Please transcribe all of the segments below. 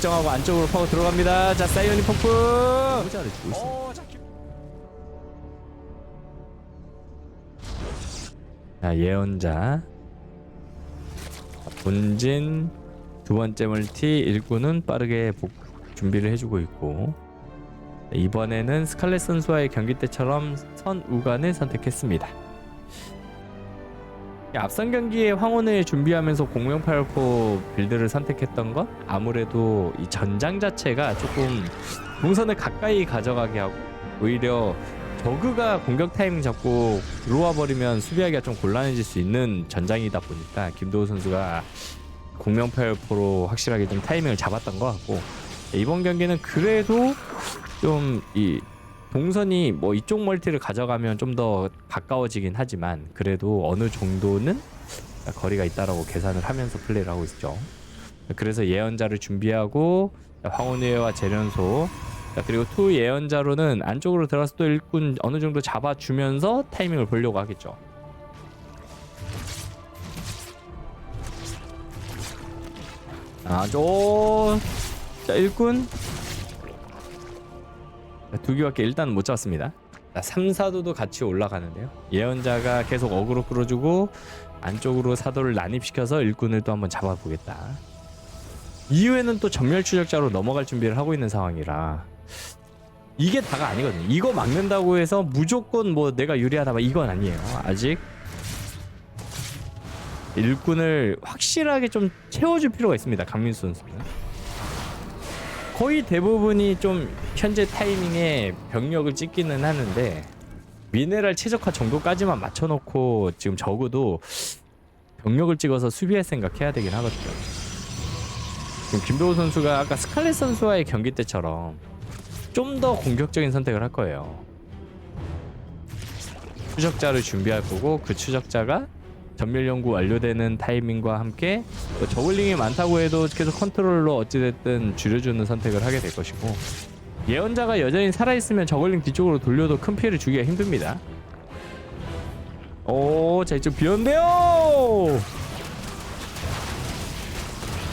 걱정하고 안쪽으로 파고 들어갑니다. 자 펌프. 너무 잘해주고 있어. 자 예언자 본진 두 번째 멀티 일꾼은 빠르게 복, 준비를 해주고 있고 이번에는 스칼렛 선수와의 경기 때처럼 선우간을 선택했습니다. 앞선 경기에 황혼을 준비하면서 공명팔포 빌드를 선택했던 건 아무래도 이 전장 자체가 조금 동선을 가까이 가져가게 하고 오히려 저그가 공격 타이밍 잡고 들어와 버리면 수비하기가 좀 곤란해질 수 있는 전장이다 보니까 김도우 선수가 공명팔포로 확실하게 좀 타이밍을 잡았던 것 같고 이번 경기는 그래도 좀이 동선이 뭐 이쪽 멀티를 가져가면 좀 더 가까워지긴 하지만 그래도 어느 정도는 거리가 있다라고 계산을 하면서 플레이를 하고 있죠. 그래서 예언자를 준비하고 황혼의와 재련소 자, 그리고 투 예언자로는 안쪽으로 들어가서 또 일꾼 어느 정도 잡아주면서 타이밍을 보려고 하겠죠. 아, 저, 자 일꾼 자, 두 개밖에 일단 못 잡았습니다. 자, 3, 4도도 같이 올라가는데요. 예언자가 계속 어그로 끌어주고 안쪽으로 사도를 난입시켜서 일꾼을 또 한번 잡아보겠다. 이후에는 또 전멸 추적자로 넘어갈 준비를 하고 있는 상황이라 이게 다가 아니거든요. 이거 막는다고 해서 무조건 뭐 내가 유리하다 막 이건 아니에요. 아직 일꾼을 확실하게 좀 채워줄 필요가 있습니다. 강민수 선수는 거의 대부분이 좀 현재 타이밍에 병력을 찍기는 하는데 미네랄 최적화 정도까지만 맞춰놓고 지금 적어도 병력을 찍어서 수비할 생각해야 되긴 하거든요. 지금 김도우 선수가 아까 스칼렛 선수와의 경기 때처럼 좀 더 공격적인 선택을 할 거예요. 추적자를 준비할 거고 그 추적자가 전멸 연구 완료되는 타이밍과 함께 뭐 저글링이 많다고 해도 계속 컨트롤로 어찌됐든 줄여주는 선택을 하게 될 것이고 예언자가 여전히 살아있으면 저글링 뒤쪽으로 돌려도 큰 피해를 주기가 힘듭니다. 오, 자 이쪽 비었는데요.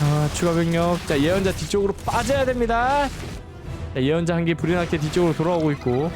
아, 추가 병력. 자, 예언자 뒤쪽으로 빠져야 됩니다. 자, 예언자 한개 불이 나게 뒤쪽으로 돌아오고 있고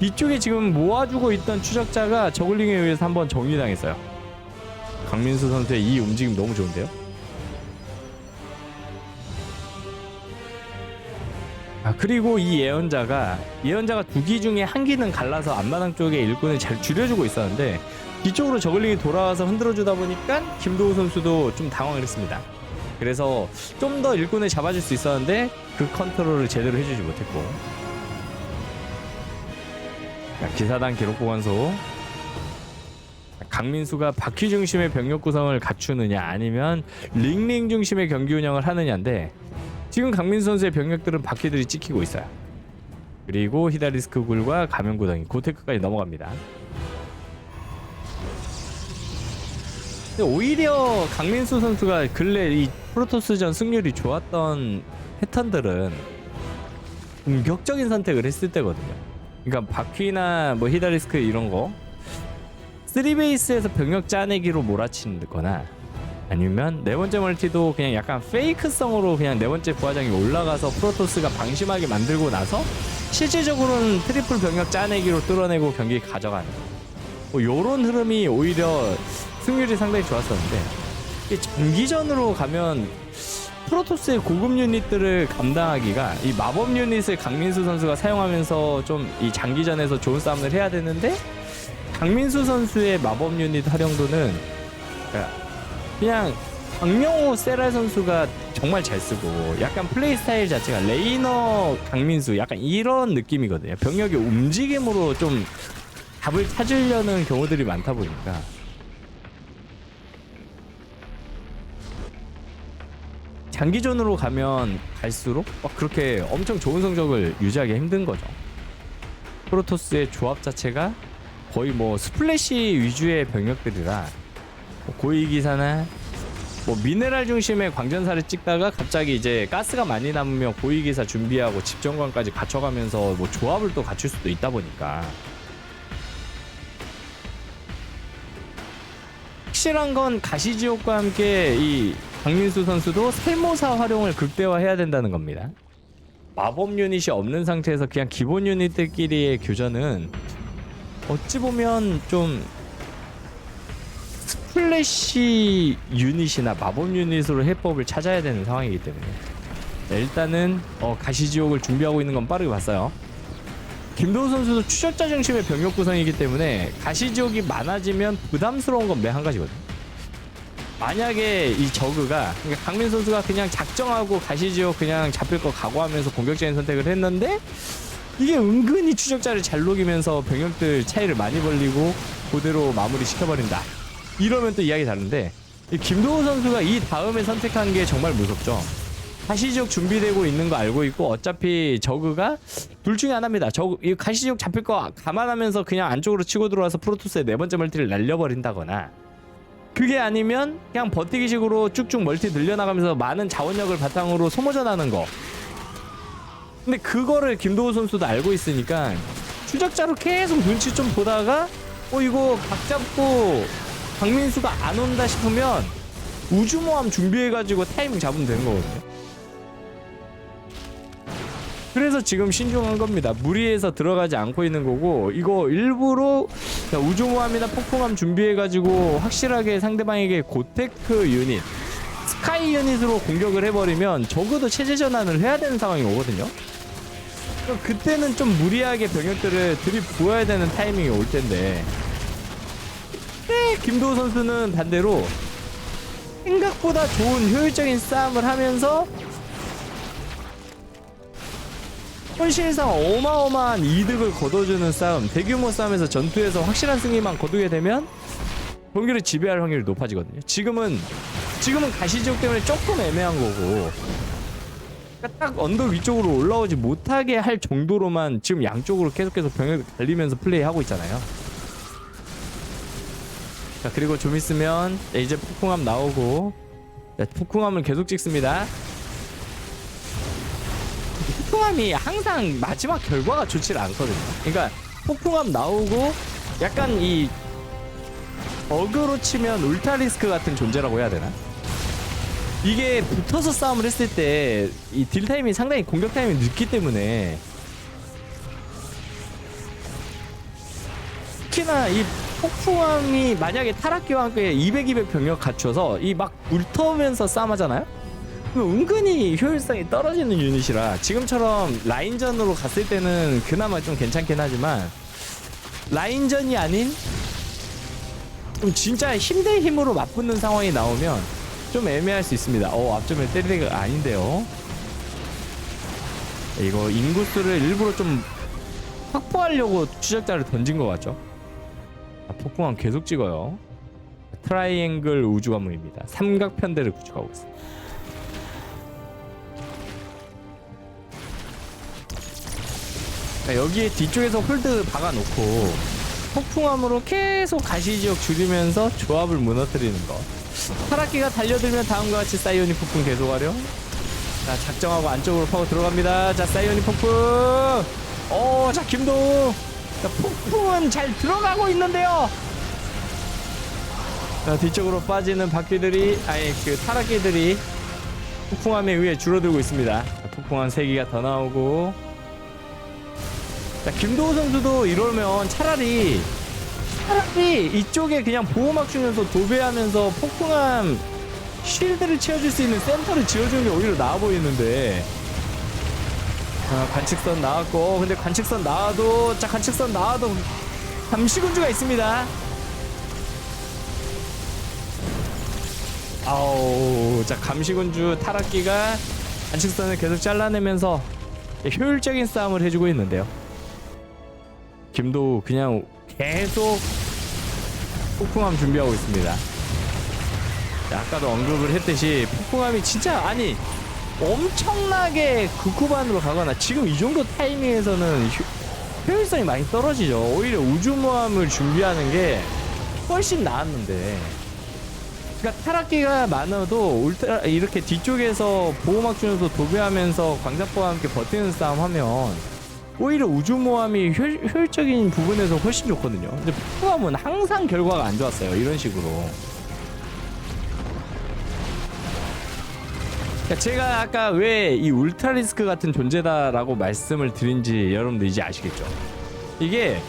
뒤쪽에 지금 모아주고 있던 추적자가 저글링에 의해서 한번 정리당했어요. 강민수 선수의 이 움직임 너무 좋은데요? 아 그리고 이 예언자가 예언자가 두 기 중에 한 기는 갈라서 앞마당 쪽에 일꾼을 잘 줄여주고 있었는데 뒤쪽으로 저글링이 돌아와서 흔들어주다 보니까 김도우 선수도 좀 당황을 했습니다. 그래서 좀 더 일꾼을 잡아줄 수 있었는데 그 컨트롤을 제대로 해주지 못했고 자, 기사단 기록 보관소 강민수가 바퀴 중심의 병력 구성을 갖추느냐 아니면 링링 중심의 경기 운영을 하느냐인데 지금 강민수 선수의 병력들은 바퀴들이 찍히고 있어요. 그리고 히다리스크 굴과 가면구덩이 고테크까지 넘어갑니다. 오히려 강민수 선수가 근래 이 프로토스전 승률이 좋았던 패턴들은 공격적인 선택을 했을 때거든요. 그러니까 바퀴나 뭐 히다리스크 이런 거 3베이스에서 병력 짜내기로 몰아치거나 아니면 네 번째 멀티도 그냥 약간 페이크성으로 그냥 네 번째 부하장이 올라가서 프로토스가 방심하게 만들고 나서 실질적으로는 트리플 병력 짜내기로 뚫어내고 경기 가져가는 뭐 요런 흐름이 오히려 승률이 상당히 좋았었는데 이게 장기전으로 가면 프로토스의 고급 유닛들을 감당하기가 이 마법 유닛을 강민수 선수가 사용하면서 좀 이 장기전에서 좋은 싸움을 해야 되는데 강민수 선수의 마법 유닛 활용도는 그냥 박명호 세라 선수가 정말 잘 쓰고 약간 플레이 스타일 자체가 레이너 강민수 약간 이런 느낌이거든요. 병력의 움직임으로 좀 답을 찾으려는 경우들이 많다 보니까 장기전으로 가면 갈수록 막 그렇게 엄청 좋은 성적을 유지하기 힘든 거죠. 프로토스의 조합 자체가 거의 뭐 스플래시 위주의 병력들이라 뭐 고위기사나 뭐 미네랄 중심의 광전사를 찍다가 갑자기 이제 가스가 많이 남으면 고위기사 준비하고 집정관까지 갖춰가면서 뭐 조합을 또 갖출 수도 있다 보니까 확실한 건 가시지옥과 함께 이 강민수 선수도 세모사 활용을 극대화해야 된다는 겁니다. 마법 유닛이 없는 상태에서 그냥 기본 유닛들끼리의 교전은 어찌 보면 좀 스플래시 유닛이나 마법 유닛으로 해법을 찾아야 되는 상황이기 때문에 자, 일단은 어, 가시지옥을 준비하고 있는 건 빠르게 봤어요. 김도우 선수도 추적자 중심의 병력 구성이기 때문에 가시지옥이 많아지면 부담스러운 건 매 한 가지거든요. 만약에 이 저그가 그러니까 강민 선수가 그냥 작정하고 가시지옥 그냥 잡힐 거 각오하면서 공격적인 선택을 했는데 이게 은근히 추적자를 잘 녹이면서 병력들 차이를 많이 벌리고 그대로 마무리 시켜버린다. 이러면 또 이야기 다른데 이 김도우 선수가 이 다음에 선택한 게 정말 무섭죠. 가시지옥 준비되고 있는 거 알고 있고 어차피 저그가 둘 중에 하나입니다. 저이 가시지옥 잡힐 거 감안하면서 그냥 안쪽으로 치고 들어와서 프로토스의 네 번째 멀티를 날려버린다거나 그게 아니면 그냥 버티기식으로 쭉쭉 멀티 늘려나가면서 많은 자원력을 바탕으로 소모전하는 거. 근데 그거를 김도우 선수도 알고 있으니까 추적자로 계속 눈치 좀 보다가 어 이거 각 잡고 강민수가 안 온다 싶으면 우주모함 준비해가지고 타이밍 잡으면 되는 거거든요. 그래서 지금 신중한 겁니다. 무리해서 들어가지 않고 있는 거고 이거 일부러 우주모함이나 폭풍함 준비해가지고 확실하게 상대방에게 고테크 유닛, 스카이 유닛으로 공격을 해버리면 적어도 체제 전환을 해야 되는 상황이 오거든요. 그럼 그때는 좀 무리하게 병력들을 들이부어야 되는 타이밍이 올 텐데 네, 김도우 선수는 반대로 생각보다 좋은 효율적인 싸움을 하면서 현실상 어마어마한 이득을 거둬주는 싸움, 대규모 싸움에서 전투에서 확실한 승리만 거두게 되면 경기를 지배할 확률이 높아지거든요. 지금은 지금은 가시지옥 때문에 조금 애매한 거고 그러니까 딱 언덕 위쪽으로 올라오지 못하게 할 정도로만 지금 양쪽으로 계속해서 병력을 달리면서 플레이하고 있잖아요. 자 그리고 좀 있으면 이제 폭풍함 나오고 자, 폭풍함을 계속 찍습니다. 폭풍함이 항상 마지막 결과가 좋지 않거든요. 그러니까 폭풍함 나오고 약간 이 어그로 치면 울타리스크 같은 존재라고 해야 되나? 이게 붙어서 싸움을 했을 때 이 딜 타임이 상당히 공격 타임이 늦기 때문에 특히나 이 폭풍함이 만약에 타락기와 함께 200, 200 병력 갖춰서 이막 불터오면서 싸움하잖아요? 은근히 효율성이 떨어지는 유닛이라 지금처럼 라인전으로 갔을 때는 그나마 좀 괜찮긴 하지만 라인전이 아닌 좀 진짜 힘 대 힘으로 맞붙는 상황이 나오면 좀 애매할 수 있습니다. 어 앞점에 때리가 아닌데요. 이거 인구수를 일부러 좀 확보하려고 추적자를 던진 것 같죠? 아, 폭풍함 계속 찍어요. 트라이앵글 우주 관문입니다. 삼각 편대를 구축하고 있습니다. 자, 여기에 뒤쪽에서 홀드 박아놓고 폭풍함으로 계속 가시지역 줄이면서 조합을 무너뜨리는 거. 타락기가 달려들면 다음과 같이 사이오닉 폭풍 계속 하려. 자 작정하고 안쪽으로 파고 들어갑니다. 자 사이오닉 폭풍. 어, 자 김도. 자 폭풍은 잘 들어가고 있는데요. 자 뒤쪽으로 빠지는 바퀴들이 아니 그 타락기들이 폭풍함에 의해 줄어들고 있습니다. 자, 폭풍함 3개가 더 나오고 자 김도우 선수도 이러면 차라리 차라리 이쪽에 그냥 보호막 주면서 도배하면서 폭풍함 쉴드를 채워줄 수 있는 센터를 지어주는 게 오히려 나아 보이는데. 아, 관측선 나왔고 근데 관측선 나와도 자 관측선 나와도 감시군주가 있습니다. 아우 자 감시군주 타락기가 관측선을 계속 잘라내면서 효율적인 싸움을 해주고 있는데요 김도우 그냥 계속 폭풍함 준비하고 있습니다. 자, 아까도 언급을 했듯이 폭풍함이 진짜 아니 엄청나게 극후반으로 가거나 지금 이 정도 타이밍에서는 효, 효율성이 많이 떨어지죠. 오히려 우주모함을 준비하는 게 훨씬 나았는데. 그러니까 타락기가 많아도 울트라 이렇게 뒤쪽에서 보호막 주면서 도배하면서 광자포와 함께 버티는 싸움 하면 오히려 우주모함이 효, 효율적인 부분에서 훨씬 좋거든요. 근데 폭포함은 항상 결과가 안 좋았어요. 이런 식으로. 그러니까 제가 아까 왜 이 울트라리스크 같은 존재다라고 말씀을 드린지 여러분들 이제 아시겠죠? 이게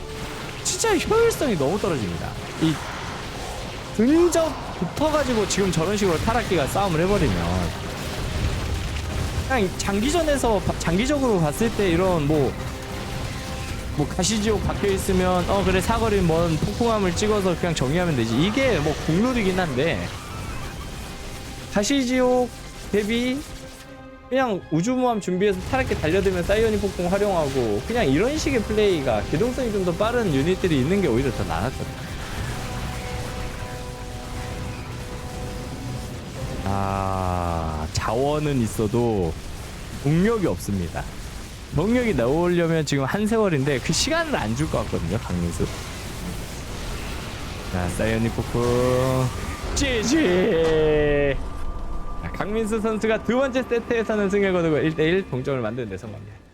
진짜 효율성이 너무 떨어집니다. 이 근접 붙어가지고 지금 저런 식으로 타락기가 싸움을 해버리면 그냥 장기전에서 바- 장기적으로 봤을 때 이런 뭐 뭐 가시지옥 박혀 있으면 어 그래 사거리 먼 폭풍함을 찍어서 그냥 정리하면 되지 이게 뭐 국룰이긴 한데 가시지옥 대비 그냥 우주모함 준비해서 타락기 달려들면 사이오닉 폭풍 활용하고 그냥 이런 식의 플레이가 기동성이 좀 더 빠른 유닛들이 있는 게 오히려 더 나았거든요. 아 자원은 있어도 동력이 없습니다. 동력이 나오려면 지금 한 세월인데 그 시간을 안 줄 것 같거든요, 강민수. 자, 사이오닉 폭풍 GG. 자, 강민수 선수가 두 번째 세트에서는 승을 거두고 1대1 동점을 만드는 데 성공합니다.